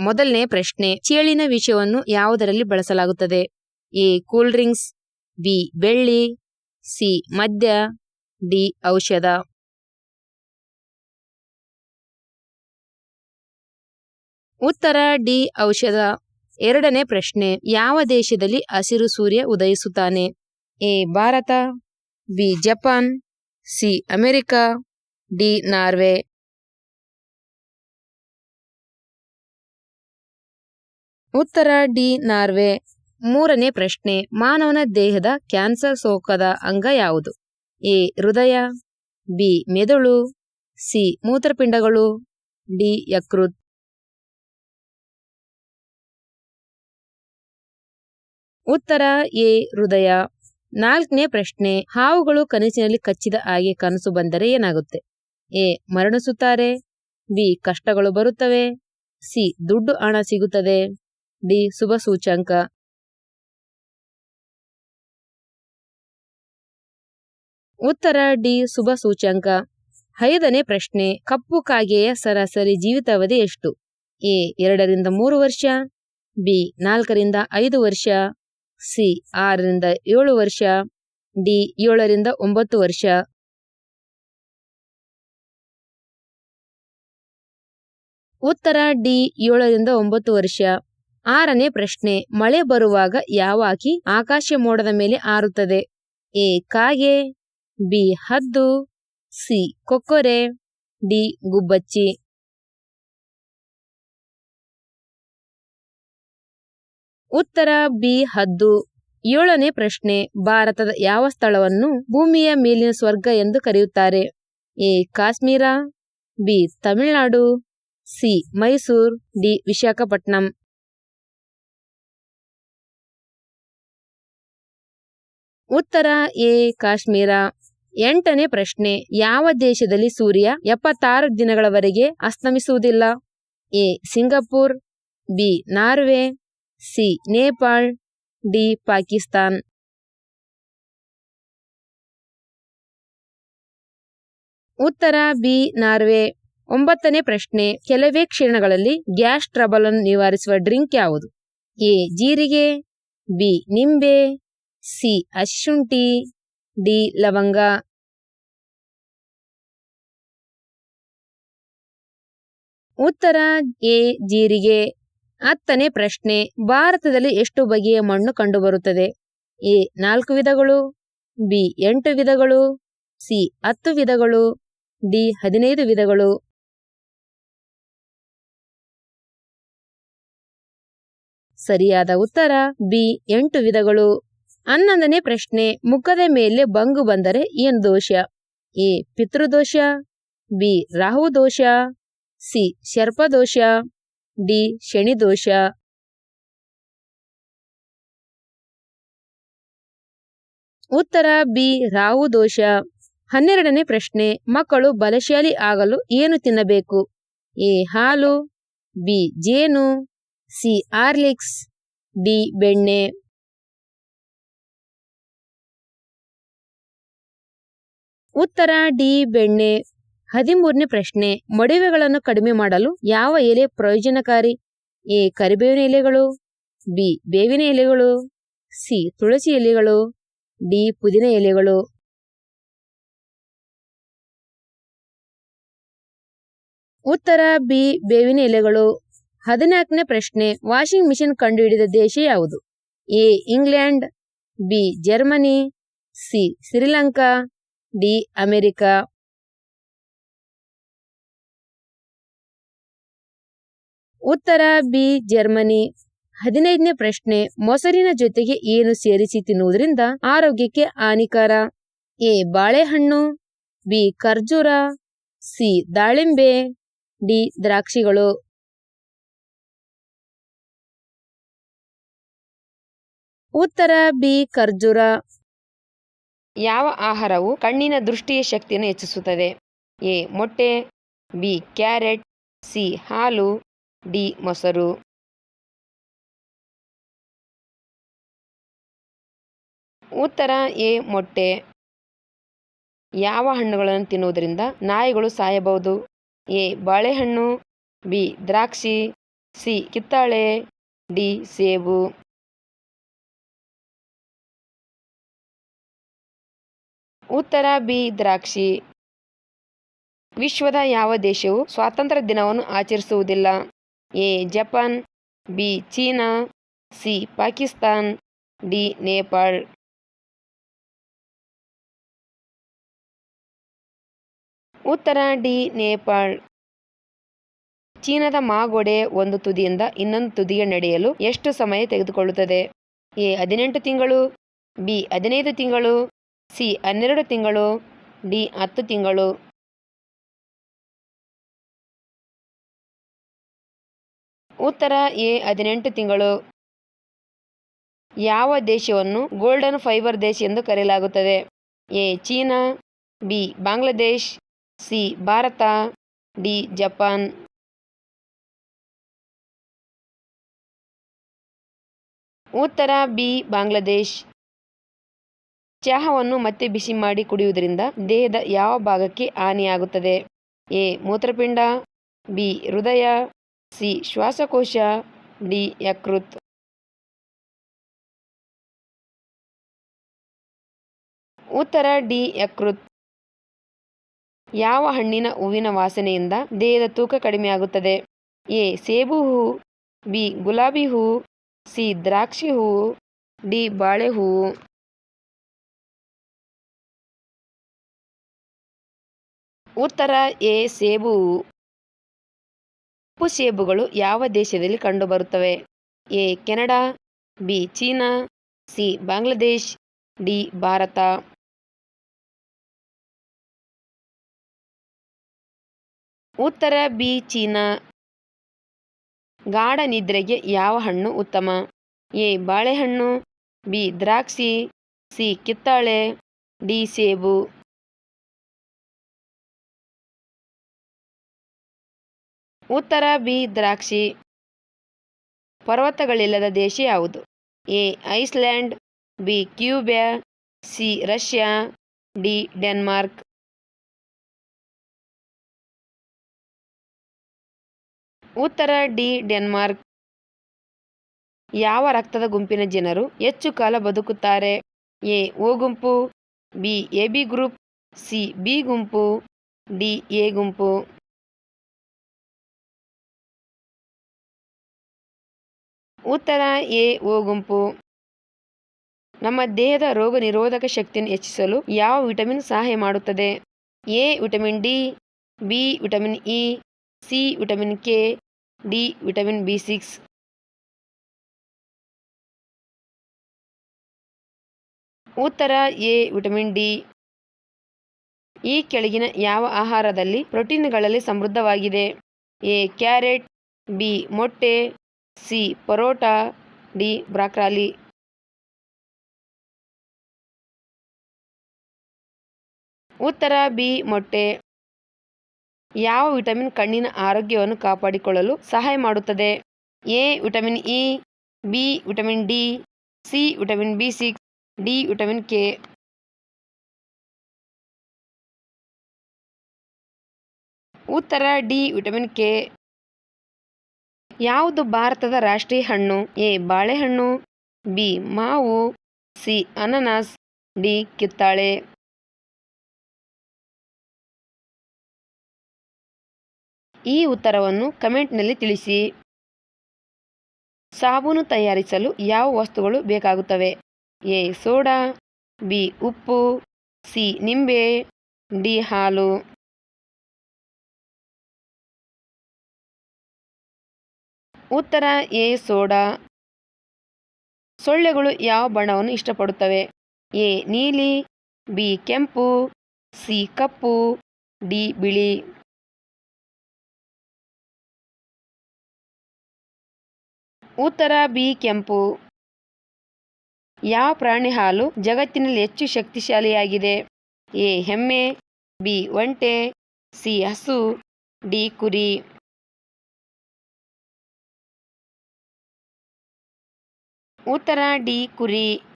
ಮೊದಲನೇ ಪ್ರಶ್ನೆ, ಚೇಳಿನ ವಿಷಯವನ್ನು ಯಾವುದರಲ್ಲಿ ಬಳಸಲಾಗುತ್ತದೆ? ಎ, ಕೂಲ್ ಡ್ರಿಂಕ್ಸ್, ಬಿ, ಬೆಳ್ಳಿ, ಸಿ, ಮದ್ಯ, ಡಿ, ಔಷಧ. ಉತ್ತರ, ಡಿ, ಔಷಧ. ಎರಡನೇ ಪ್ರಶ್ನೆ, ಯಾವ ದೇಶದಲ್ಲಿ ಹಸಿರು ಸೂರ್ಯ ಉದಯಿಸುತ್ತಾನೆ? A, Bharat, B, Japan, C, America, D, Norway. ಉತ್ತರ ಡಿ ನಾರ್ವೆ. ಮೂರನೇ ಪ್ರಶ್ನೆ, ಮಾನವನ ದೇಹದ ಕ್ಯಾನ್ಸರ್ ಸೋಕದ ಅಂಗ ಯಾವುದು? ಎ, ಹೃದಯ, ಬಿ, ಮೆದುಳು, ಸಿ, ಮೂತ್ರಪಿಂಡಗಳು, ಡಿ, ಯಕೃತ್. ಉತ್ತರ ಎ, ಹೃದಯ. ನಾಲ್ಕನೇ ಪ್ರಶ್ನೆ, ಹಾವುಗಳು ಕನಸಿನಲ್ಲಿ ಕಚ್ಚಿದ ಹಾಗೆ ಕನಸು ಬಂದರೆ ಏನಾಗುತ್ತೆ? ಎ, ಮರಣಿಸುತ್ತಾರೆ. ಬಿ, ಕಷ್ಟಗಳು ಬರುತ್ತವೆ. ಸಿ, ದುಡ್ಡು ಹಣ ಸಿಗುತ್ತದೆ. ಡಿ ಶುಭ ಸೂಚ್ಯಂಕ ಉತ್ತರ ಡಿ ಶುಭ ಸೂಚ್ಯಂಕ ಐದನೇ ಪ್ರಶ್ನೆ, ಕಪ್ಪು ಕಾಗೆಯ ಸರಾಸರಿ ಜೀವಿತಾವಧಿ ಎಷ್ಟು? ಎ, ಎರಡರಿಂದ ಮೂರು ವರ್ಷ, ಬಿ, ನಾಲ್ಕರಿಂದ ಐದು ವರ್ಷ, ಸಿ, ಆರರಿಂದ ಏಳು ವರ್ಷ, ಡಿ, ಏಳರಿಂದ ಒಂಬತ್ತು ವರ್ಷ. ಉತ್ತರ ಡಿ, ಏಳರಿಂದ ಒಂಬತ್ತು ವರ್ಷ. ಆರನೇ ಪ್ರಶ್ನೆ, ಮಳೆ ಬರುವಾಗ ಯಾವ ಹಕ್ಕಿ ಆಕಾಶ ಮೋಡದ ಮೇಲೆ ಆರುತ್ತದೆ? ಎ, ಕಾಗೆ, ಬಿ, ಹದ್ದು, ಸಿ, ಕೊಕ್ಕೊರೆ, ಡಿ, ಗುಬ್ಬಚ್ಚಿ. ಉತ್ತರ, ಬಿ, ಹದ್ದು. ಏಳನೇ ಪ್ರಶ್ನೆ, ಭಾರತದ ಯಾವ ಸ್ಥಳವನ್ನು ಭೂಮಿಯ ಮೇಲಿನ ಸ್ವರ್ಗ ಎಂದು ಕರೆಯುತ್ತಾರೆ? A, Kashmir, B, Tamil Nadu, C, Mysuru, D Visakhapatnam ಉತ್ತರ ಎ, ಕಾಶ್ಮೀರ. ಎಂಟನೇ ಪ್ರಶ್ನೆ, ಯಾವ ದೇಶದಲ್ಲಿ ಸೂರ್ಯ ಎಪ್ಪತ್ತಾರು ದಿನಗಳವರೆಗೆ ಅಸ್ತಮಿಸುವುದಿಲ್ಲ? A, Singapore, B, Norway, C, Nepal, D, Pakistan. ಉತ್ತರ ಬಿ, ನಾರ್ವೆ. ಒಂಬತ್ತನೇ ಪ್ರಶ್ನೆ, ಕೆಲವೇ ಕ್ಷಣಗಳಲ್ಲಿ ಗ್ಯಾಸ್ ಟ್ರಬಲ್ ಅನ್ನು ನಿವಾರಿಸುವ ಡ್ರಿಂಕ್ ಯಾವುದು? ಎ, ಜೀರಿಗೆ, ಬಿ, ನಿಂಬೆ ಸಿ. ಅಶುಂಠಿ ಡಿ. ಲವಂಗ. ಉತ್ತರ ಎ. ಜೀರಿಗೆ. ಹತ್ತನೇ ಪ್ರಶ್ನೆ, ಭಾರತದಲ್ಲಿ ಎಷ್ಟು ಬಗೆಯ ಮಣ್ಣು ಕಂಡುಬರುತ್ತದೆ? ಎ. ನಾಲ್ಕು ವಿಧಗಳು, ಬಿ. ಎಂಟು ವಿಧಗಳು, ಸಿ. ಹತ್ತು ವಿಧಗಳು, ಡಿ. ಹದಿನೈದು ವಿಧಗಳು. ಸರಿಯಾದ ಉತ್ತರ, ಬಿ. ಎಂಟು ವಿಧಗಳು. ಹನ್ನೊಂದನೇ ಪ್ರಶ್ನೆ, ಮುಖದ ಮೇಲೆ ಬಂಗು ಬಂದರೆ ಏನು ದೋಷ? ಎ, ಪಿತೃದೋಷ, ಬಿ ರಾಹು ದೋಷ ಸಿ, ಶರ್ಪದೋಷ, ಡಿ, ಶನಿದೋಷ. ಉತ್ತರ, ಬಿ ರಾಹು ದೋಷ ಹನ್ನೆರಡನೇ ಪ್ರಶ್ನೆ, ಮಕ್ಕಳು ಬಲಶಾಲಿ ಆಗಲು ಏನು ತಿನ್ನಬೇಕು? ಎ, ಹಾಲು, ಬಿ, ಜೇನು, ಸಿ ಆರ್ಲಿಕ್ಸ್ ಡಿ, ಬೆಣ್ಣೆ. ಉತ್ತರ ಡಿ ಬೆಣ್ಣೆ. ಹದಿಮೂರನೇ ಪ್ರಶ್ನೆ, ಮಡುವೆಗಳನ್ನು ಕಡಿಮೆ ಮಾಡಲು ಯಾವ ಎಲೆ ಪ್ರಯೋಜನಕಾರಿ? ಎ, ಕರಿಬೇವಿನ ಎಲೆಗಳು. ಬಿ, ಬೇವಿನ ಎಲೆಗಳು. ಸಿ, ತುಳಸಿ ಎಲೆಗಳು. ಡಿ, ಪುದಿನ ಎಲೆಗಳು. ಉತ್ತರ ಬಿ, ಬೇವಿನ ಎಲೆಗಳು. ಹದಿನಾಲ್ಕನೇ ಪ್ರಶ್ನೆ, ವಾಷಿಂಗ್ ಮಿಷಿನ್ ಕಂಡುಹಿಡಿದ ದೇಶ ಯಾವುದು? A, England. B, Germany. C, Sri Lanka. D, America. ಉತ್ತರ, ಬಿ, ಜರ್ಮನಿ. ಹದಿನೈದನೇ ಪ್ರಶ್ನೆ, ಮೊಸರಿನ ಜೊತೆಗೆ ಏನು ಸೇರಿಸಿ ತಿನ್ನುವುದರಿಂದ ಆರೋಗ್ಯಕ್ಕೆ ಹಾನಿಕಾರ? ಎ, ಬಾಳೆಹಣ್ಣು. ಬಿ, ಖರ್ಜೂರ. ಸಿ, ದಾಳಿಂಬೆ. ಡಿ, ದ್ರಾಕ್ಷಿಗಳು. ಉತ್ತರ, ಬಿ, ಖರ್ಜೂರ. ಯಾವ ಆಹಾರವು ಕಣ್ಣಿನ ದೃಷ್ಟಿಯ ಶಕ್ತಿಯನ್ನು ಹೆಚ್ಚಿಸುತ್ತದೆ? ಎ. ಮೊಟ್ಟೆ, ಬಿ. Carrot, C. ಹಾಲು, ಡಿ. ಮೊಸರು. ಉತ್ತರ, ಎ. ಮೊಟ್ಟೆ. ಯಾವ ಹಣ್ಣುಗಳನ್ನು ತಿನ್ನುವುದರಿಂದ ನಾಯಿಗಳು ಸಾಯಬಹುದು? ಎ. ಬಾಳೆಹಣ್ಣು, ಬಿ. ದ್ರಾಕ್ಷಿ, ಸಿ. ಕಿತ್ತಾಳೆ, ಡಿ. ಸೇಬು. ಉತ್ತರ ಬಿ ದ್ರಾಕ್ಷಿ. ವಿಶ್ವದ ಯಾವ ದೇಶವು ಸ್ವಾತಂತ್ರ್ಯ ದಿನವನ್ನು ಆಚರಿಸುವುದಿಲ್ಲ. A Japan, B China, C Pakistan, D Nepal. ಉತ್ತರ ಡಿ ನೇಪಾಳ್. ಚೀನಾದ ಮಾಗೋಡೆ ಒಂದು ತುದಿಯಿಂದ ಇನ್ನೊಂದು ತುದಿಗೆ ನಡೆಯಲು ಎಷ್ಟು ಸಮಯ ತೆಗೆದುಕೊಳ್ಳುತ್ತದೆ? ಎ ಹದಿನೆಂಟು ತಿಂಗಳು, ಬಿ ಹದಿನೈದು ತಿಂಗಳು ಸಿ, ಹನ್ನೆರಡು ತಿಂಗಳು, ಡಿ, ಹತ್ತು ತಿಂಗಳು. ಉತ್ತರ, ಎ, ಹದಿನೆಂಟು ತಿಂಗಳು. ಯಾವ ದೇಶವನ್ನು ಗೋಲ್ಡನ್ ಫೈಬರ್ ದೇಶ ಎಂದು ಕರೆಯಲಾಗುತ್ತದೆ? A, China, B, Bangladesh, C, Bharat, D, Japan. ಉತ್ತರ, ಬಿ, ಬಾಂಗ್ಲಾದೇಶ್. ಚಹಾವನ್ನು ಮತ್ತೆ ಬಿಸಿ ಮಾಡಿ ಕುಡಿಯುವುದರಿಂದ ದೇಹದ ಯಾವ ಭಾಗಕ್ಕೆ ಹಾನಿಯಾಗುತ್ತದೆ? ಎ. ಮೂತ್ರಪಿಂಡ, ಬಿ. ಹೃದಯ, ಸಿ. ಶ್ವಾಸಕೋಶ, ಡಿ. ಯಕೃತ್. ಉತ್ತರ, ಡಿ. ಯಕೃತ್. ಯಾವ ಹಣ್ಣಿನ ಹೂವಿನ ವಾಸನೆಯಿಂದ ದೇಹದ ತೂಕ ಕಡಿಮೆಯಾಗುತ್ತದೆ? ಎ. ಸೇಬು ಹೂ, ಬಿ. ಗುಲಾಬಿ ಹೂ, ಸಿ. ದ್ರಾಕ್ಷಿ ಹೂ, ಡಿ. ಬಾಳೆ ಹೂವು ಉತ್ತರ ಎ, ಸೇಬು. ಕಪ್ಪು ಸೇಬುಗಳು ಯಾವ ದೇಶದಲ್ಲಿ ಕಂಡುಬರುತ್ತವೆ? A, Canada, B, China, C, Bangladesh, D, Bharat. ಉತ್ತರ ಬಿ, ಚೀನಾ. ಗಾಢ ನಿದ್ರೆಗೆ ಯಾವ ಹಣ್ಣು ಉತ್ತಮ? ಎ, ಬಾಳೆಹಣ್ಣು, ಬಿ, ದ್ರಾಕ್ಷಿ, ಸಿ, ಕಿತ್ತಾಳೆ, ಡಿ, ಸೇಬು. ಉತ್ತರ ಬಿ ದ್ರಾಕ್ಷಿ. ಪರ್ವತಗಳಿಲ್ಲದ ದೇಶ ಯಾವುದು? A Iceland B Cuba C Russia, D Denmark. ಉತ್ತರ ಡಿ ಡೆನ್ಮಾರ್ಕ್. ಯಾವ ರಕ್ತದ ಗುಂಪಿನ ಜನರು ಹೆಚ್ಚು ಕಾಲ ಬದುಕುತ್ತಾರೆ? ಎ ಓ ಗುಂಪು B A B group, C B ಗುಂಪು, ಡಿ ಎ ಗುಂಪು. ಉತ್ತರ ಎ, ಓ ಗುಂಪು. ನಮ್ಮ ದೇಹದ ರೋಗ ನಿರೋಧಕ ಶಕ್ತಿಯನ್ನು ಹೆಚ್ಚಿಸಲು ಯಾವ ವಿಟಮಿನ್ ಸಹಾಯ ಮಾಡುತ್ತದೆ? A, vitamin D, B, vitamin E, C, vitamin K, D, vitamin B six. ಉತ್ತರ ಎ, ವಿಟಮಿನ್ ಡಿ. ಈ ಕೆಳಗಿನ ಯಾವ ಆಹಾರದಲ್ಲಿ ಪ್ರೋಟೀನ್ಗಳಲ್ಲಿ ಸಮೃದ್ಧವಾಗಿದೆ? ಎ, ಕ್ಯಾರೆಟ್, ಬಿ, ಮೊಟ್ಟೆ ಸಿ, ಪರೋಟ ಡಿ, ಬ್ರಾಕ್ರಾಲಿ. ಉತ್ತರ ಬಿ, ಮೊಟ್ಟೆ. ಯಾವ ವಿಟಮಿನ್ ಕಣ್ಣಿನ ಆರೋಗ್ಯವನ್ನು ಕಾಪಾಡಿಕೊಳ್ಳಲು ಸಹಾಯ ಮಾಡುತ್ತದೆ? A, vitamin E, B, vitamin D, C, vitamin B six, D, vitamin K. ಉತ್ತರ ಡಿ, ವಿಟಮಿನ್ ಕೆ. ಯಾವುದು ಭಾರತದ ರಾಷ್ಟ್ರೀಯ ಹಣ್ಣು? ಎ. ಬಾಳೆಹಣ್ಣು, ಬಿ. ಮಾವು, ಸಿ. ಅನನಾಸ್, ಡಿ. ಕಿತ್ತಾಳೆ. ಈ ಉತ್ತರವನ್ನು ಕಮೆಂಟ್ನಲ್ಲಿ ತಿಳಿಸಿ. ಸಾಬೂನು ತಯಾರಿಸಲು ಯಾವ ವಸ್ತುಗಳು ಬೇಕಾಗುತ್ತವೆ? ಎ. Soda, B. ಉಪ್ಪು, ಸಿ. ನಿಂಬೆ, ಡಿ. ಹಾಲು. ಉತ್ತರ ಎ ಸೋಡಾ. ಸೊಳ್ಳೆಗಳು ಯಾವ ಬಣ್ಣವನ್ನು ಇಷ್ಟಪಡುತ್ತವೆ? ಎ ನೀಲಿ, ಬಿ ಕೆಂಪು, ಸಿ ಕಪ್ಪು, ಡಿ ಬಿಳಿ. ಉತ್ತರ ಬಿ ಕೆಂಪು. ಯಾವ ಪ್ರಾಣಿ ಹಾಲು ಜಗತ್ತಿನಲ್ಲಿ ಹೆಚ್ಚು ಶಕ್ತಿಶಾಲಿಯಾಗಿದೆ? ಎ ಹೆಮ್ಮೆ, ಬಿ ಒಂಟೆ, ಸಿ ಹಸು, ಡಿ ಕುರಿ. ಉತ್ತರ ಡಿ ಕುರಿ